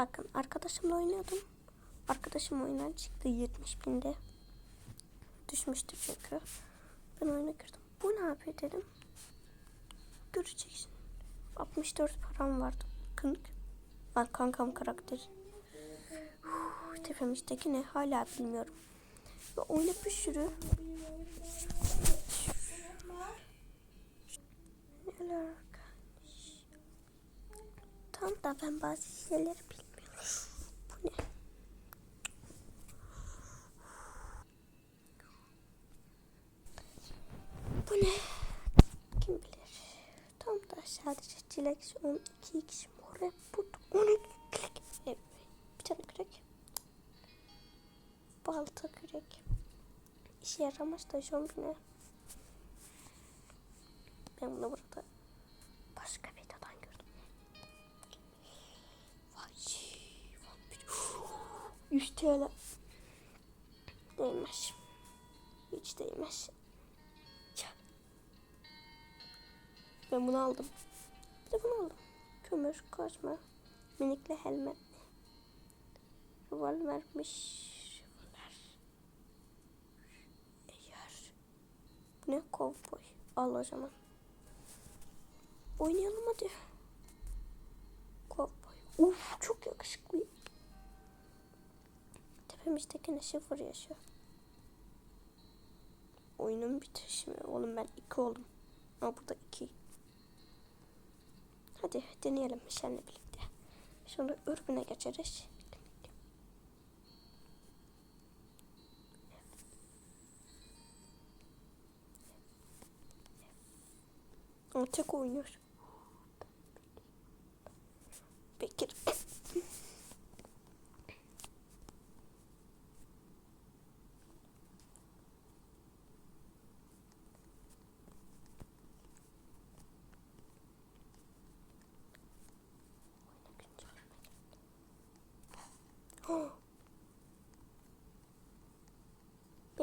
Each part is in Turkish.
Bakın arkadaşımla oynuyordum. Arkadaşım oyundan çıktı 70 binde. Düşmüştü çünkü. Ben oyuna girdim. Bu ne yapıyor dedim. Göreceksin. 64 param vardı. Kınık. Lan kankam karakteri. Uf, Tepemizdeki ne hala bilmiyorum. Ve oyuna bir sürü Neler. Tam da ben bazı şeyleri bilmiyorum. Bu ne? Bu ne? Kim bilir? Tam da sadece çilek 12 kişi mor burada 12 kürek. Evet, bir tane kürek. Balta kürek. İşe yaramaz da zombine. Ben bunu burada başka bir videodan gördüm. Vay vampir. 100 TL. Değmez. Hiç değmez. Ben bunu aldım. Bunu aldım. Kömür, kaçma, minikli helmet. Revolvermiş. Revolver. Eğer. Ne kovboy? Al o zaman. Oynayalım hadi. Kovboy. Uf çok yakışıklı. Tepemizdeki ne sıfır yaşıyor. Oyunun bitirişi mi? Oğlum ben iki oldum. Ama burada iki. Hadi deneyelim seninle birlikte. Sonra ürüne geçeriz. Tek oynuyor.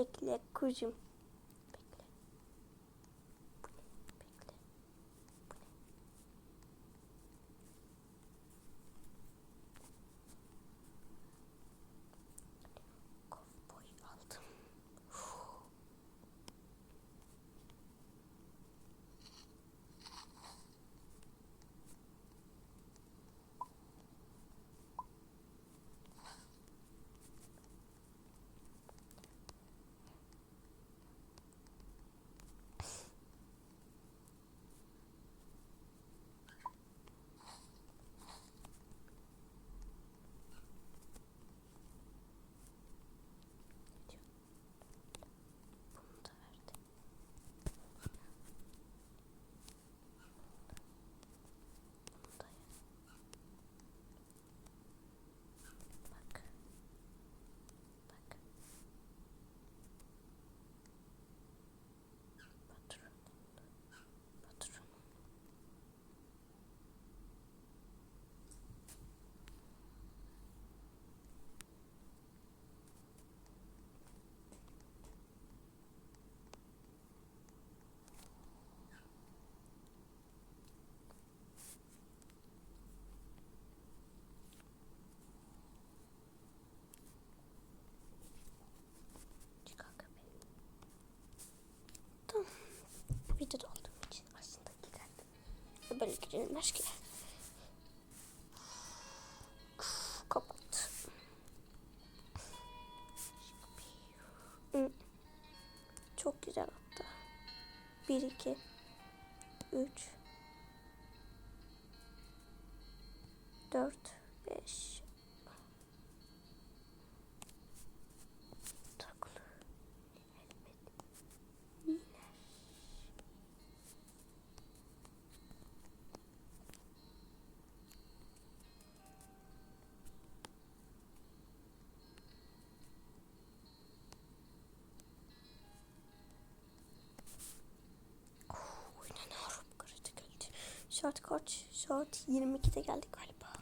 Bekle kuzum. Bekle. Bu ne? Bekle. Kovboy aldım. Bunu da verdi. Bunu da ye. Bak. Bak. Patron. Patron. Çıkar kapıyı. Tamam. Videoda olduğum için aslında giderdim. Girilmez ki. Uf. Çok güzel hatta. 1, 2, 3, 4, 5, Saat kaç? Saat 22'de geldik galiba.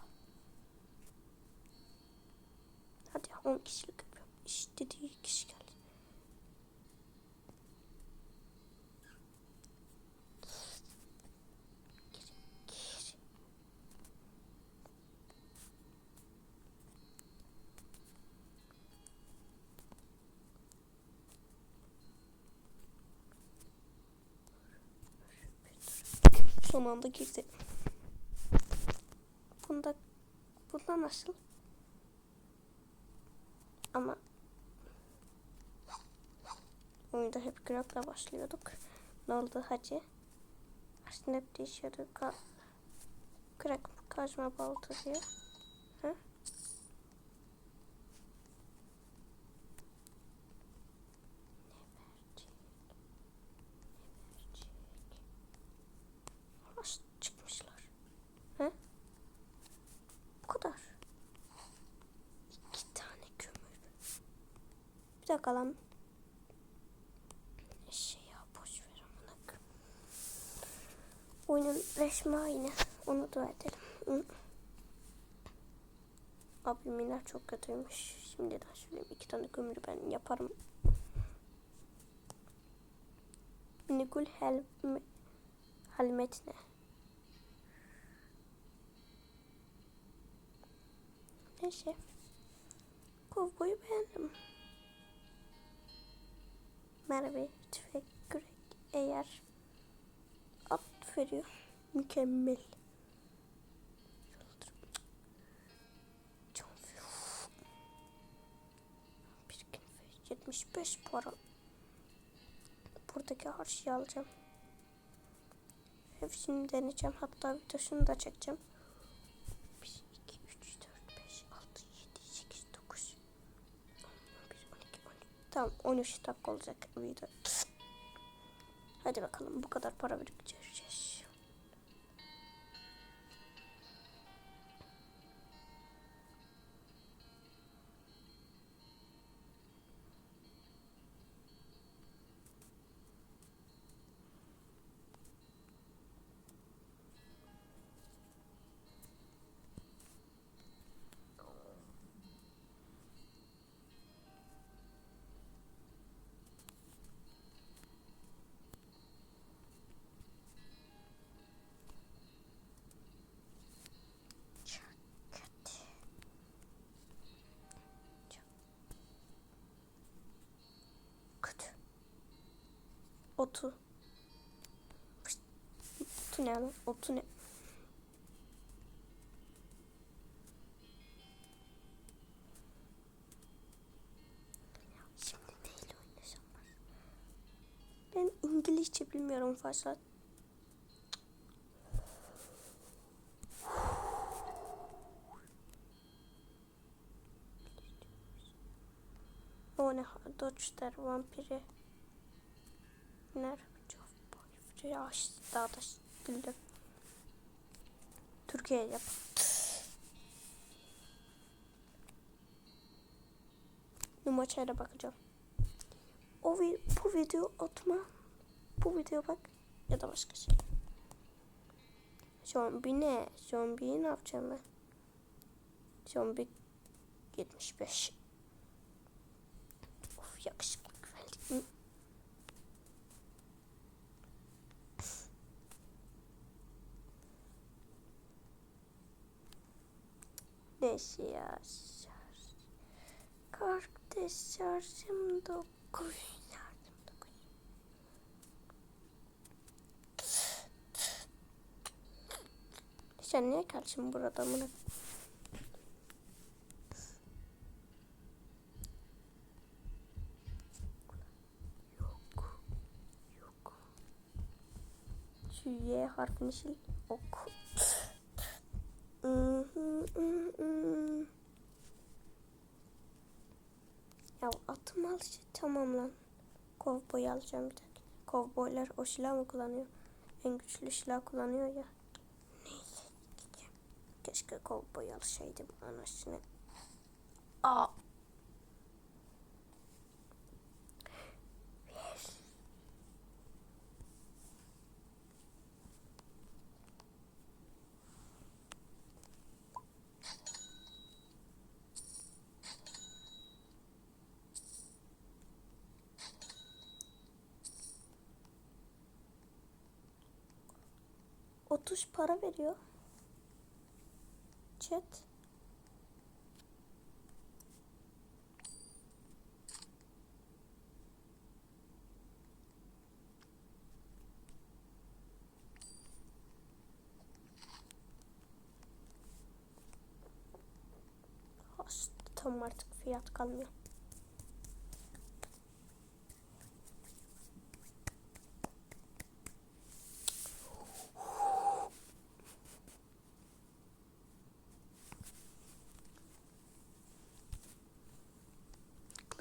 Hadi 10 kişilik yapıyorum. İşte değil son anda girdi. Bunda bunda nasıl? Ama oyunda hep Grak'la başlıyorduk. Ne oldu hacı? Aslında hep değişiyordu. Ka Grak kaçma balta diye. Ha? Nasıl çıkmışlar? He? Bu kadar. İki tane kömür. Bir dakika lan. Şey ya boş ver amına. Oyunun resmi aynı. Onu da edelim. Abi miner çok kötüymüş. Şimdiden söyleyeyim. iki tane kömürü ben yaparım. Nigul helm helmet ne? Neyse. Kovboyu beğendim. Merve, tüfek, kürek, eğer at veriyor. Mükemmel. Bir gün 75 para. Buradaki her şeyi alacağım. Hepsini deneyeceğim. Hatta videosunu da çekeceğim. 13. Tamam 13 dakika olacak video. Hadi bakalım bu kadar para biriktireceğiz. Otu. Pişt. Otu ne lan? Otu ne? Şimdi oynasam var? Ben İngilizce bilmiyorum fazla. O ne? Dodge'lar vampiri. Ner. Ya daha da bildim. Türkiye yap. Numaçayla bakacağım. O vi bu video atma. Bu video bak. Ya da başka şey. Zombi ne? Zombiyi ne yapacağım ben? Zombi 75. Of yakışıklı Neyse ya. Şarj. Kardeş şarjım dokuz. Şarjım dokuz. Sen niye kalsın burada mı? Şu Y harfini sil. Ok. Ya atım al tamam lan. Kovboy alacağım bir tek. Kovboylar o silah mı kullanıyor? En güçlü silah kullanıyor ya. Neyse gideceğim. Keşke kovboy alsaydım anasını. Aa. 30 para veriyor. Chat. Tamam artık fiyat kalmıyor.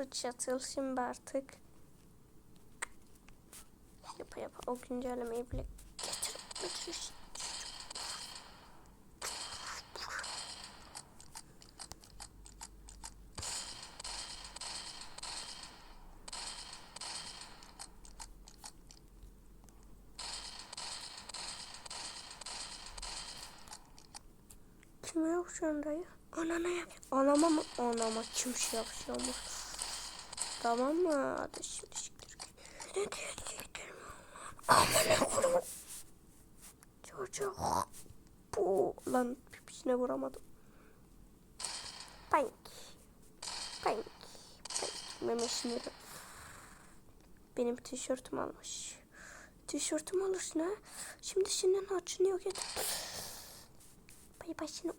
Atılsın be artık. Yapa yapa o güncellemeyi bile getirip götürürsün. Kime yapıyorsun dayı? Anana yap. Anama mı? Anama kim şey yapıyor mu? Tamam mı? Hadi şimdi siktir. Ne diyecektim? Amına kurumu. Çocuk. Bu lan pipisine vuramadım. Pank. Pank. Pank. Meme siniri. Benim tişörtüm almış. Tişörtüm alırsın ha. Şimdi senin açını yok et. Bay bay seni.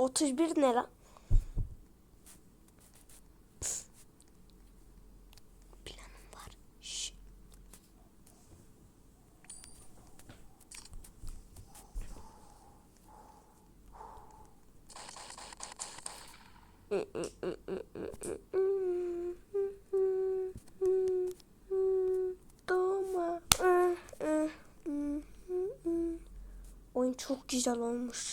Otuz, otuz bir ne lan? Planım var. Şşş. Doğma. Oyun çok güzel olmuş.